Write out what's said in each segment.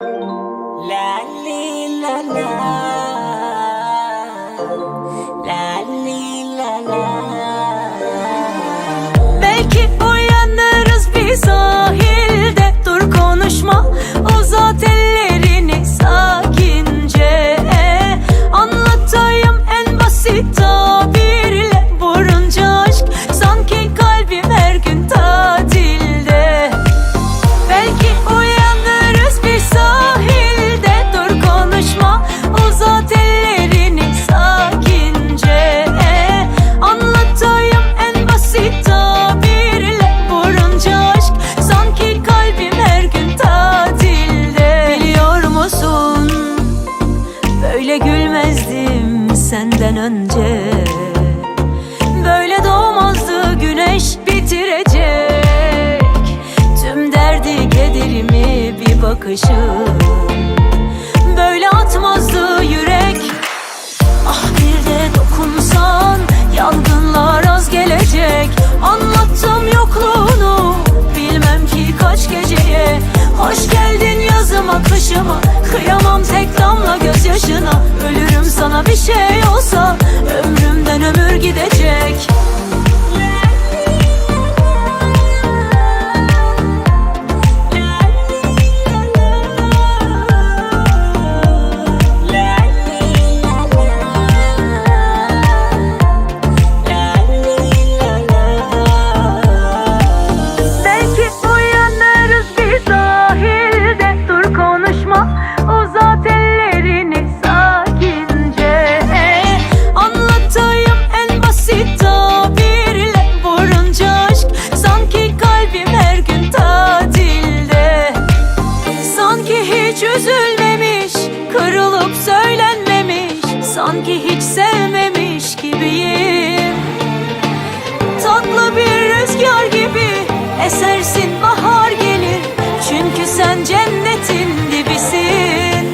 La li la la. La senden önce Böyle doğmazdı güneş bitirecek. Tüm derdi kederimi bir bakışın Böyle atmazdı yürek. Ah bir de dokunsan yangınlar az gelecek. Anlattım yokluğunu bilmem ki kaç geceye. Hoş geldin yazıma kışıma Kıyamam tek damla gözyaşına. Ölürüm sana bir şey Sanki hiç sevmemiş gibiyim. Tatlı bir rüzgar gibi Esersin bahar gelir. Çünkü sen cennetin dibisin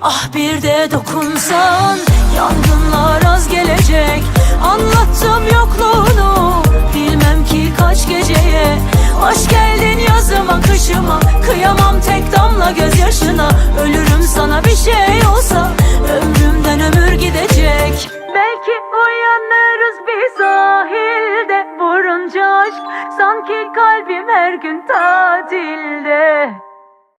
Ah bir de dokunsan Yangınlar az gelecek. Anlattım yokluğunu Bilmem ki kaç geceye. Hoş geldin yazıma kışıma Kıyamam tek damla gözyaşına. Ölürüm sana bir şey Belki uyanırız bir sahilde Vurunca aşk Sanki kalbim her gün tatilde